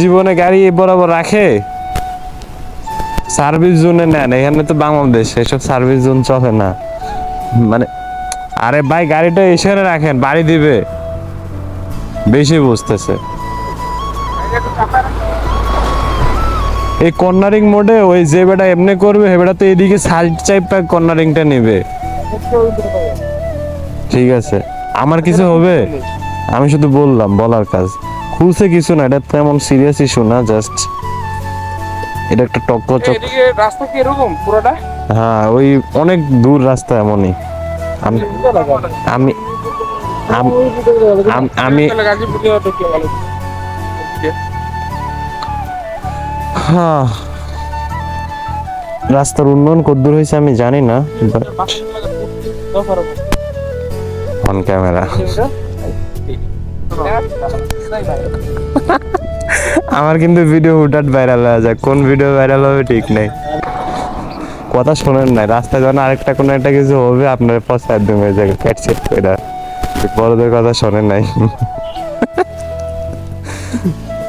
জীবনে গাড়ি বরাবর রাখে। সার্ভিস জোনে নেন, এখানে তো বাংলাদেশ, এসব সার্ভিস জোন চলে না। মানে আরে ভাই, গাড়িটা এখানে রাখেন, বাড়ি দিবে। বেশি বুঝতেছে। এই কর্নারিং মোডে ওই যে বেটা এমনি করবে তো এদিকে সাইড চাইপটা কর্নারিংটা নেবে। ঠিক আছে। আমার কিছু হবে? আমি শুধু বললাম, বলার কাজ। খুলছে কিছু না এটা তেমন সিরিয়াস ইস্যু না জাস্ট এটা একটা টক্ক চক এদিকে রাস্তা কি এরকম পুরোটা? হ্যাঁ ওই অনেক দূর রাস্তা এমনই। আমি আমি আম- হ্যাঁ। রাস্তার উন্নয়ন কদ্দূর হয়েছে আমি জানি না অন ক্যামেরা আমার কিন্তু ভিডিও হুটাট ভাইরাল হয়ে যায়। কোন ভিডিও ভাইরাল হবে ঠিক নেই। কথা শোনেন নাই, রাস্তায় যখন আরেকটা কোনো একটা কিছু হবে, আপনার একদম হয়ে যাবে ক্যাটসেট করে বড়দের কথা শোনেন নাই।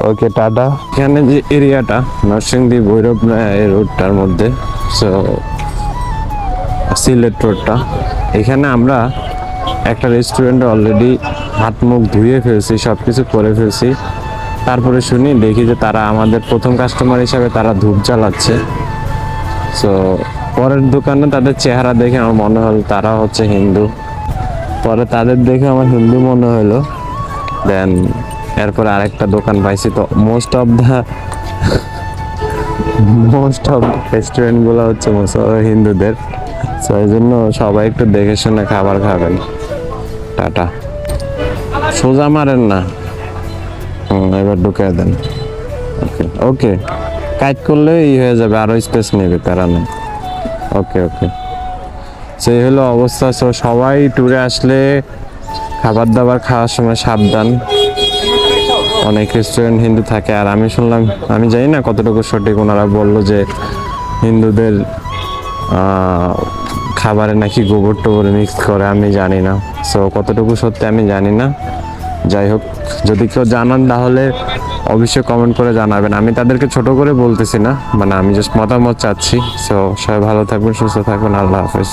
Okay, tata. এখানে যে এরিয়াটা, নরসিংদী, ভৈরব এই রোডটার মধ্যে সো সিলেট রোডটা। এখানে আমরা একটা রেস্টুরেন্টে অলরেডি হাত মুখ ধুয়ে ফেলছি সব কিছু করে ফেলছি। তারপরে শুনি, দেখি যে তারা আমাদের প্রথম কাস্টমার হিসাবে তারা ধূপ জ্বালাচ্ছে। সো পরের দোকানে তাদের চেহারা দেখে আমার মনে হলো তারা হচ্ছে হিন্দু। পরে তাদের দেখে আমার হিন্দু মনে হলো। দেন এরপর আরেকটা দোকান পাইছি। তো most of the most of রেস্টুরেন্টগুলো হচ্ছে হিন্দুদের। তো এই জন্য সবাই একটু দেখে শুনে খাবার খাবেন। টাটা। সোজা মারেন না। হুম, এবার ঢুকে দেন। ওকে ওকে কাজ করলে ই হয়ে যাবে, আরও স্পেস নেবে তারা নেই ওকে ওকে সেই হলো অবস্থা। সো সবাই ট্যুরে আসলে খাবার দাবার খাওয়ার সময় সাবধান। অনেক রেস্টুরেন্ট হিন্দু থাকে। আর আমি শুনলাম, আমি জানি না কতটুকু সঠিক, ওনারা বলল যে হিন্দুদের খাবারে নাকি গোবর টোবর মিক্স করে, আমি জানি না। সো কতটুকু সত্যি আমি জানি না। যাই হোক, যদি কেউ জানান তাহলে অবশ্যই কমেন্ট করে জানাবেন। আমি তাদেরকে ছোট করে বলতেছি না মানে আমি জাস্ট মতামত চাচ্ছি। সো সবাই ভালো থাকবেন, সুস্থ থাকবেন, আল্লাহ হাফেজ।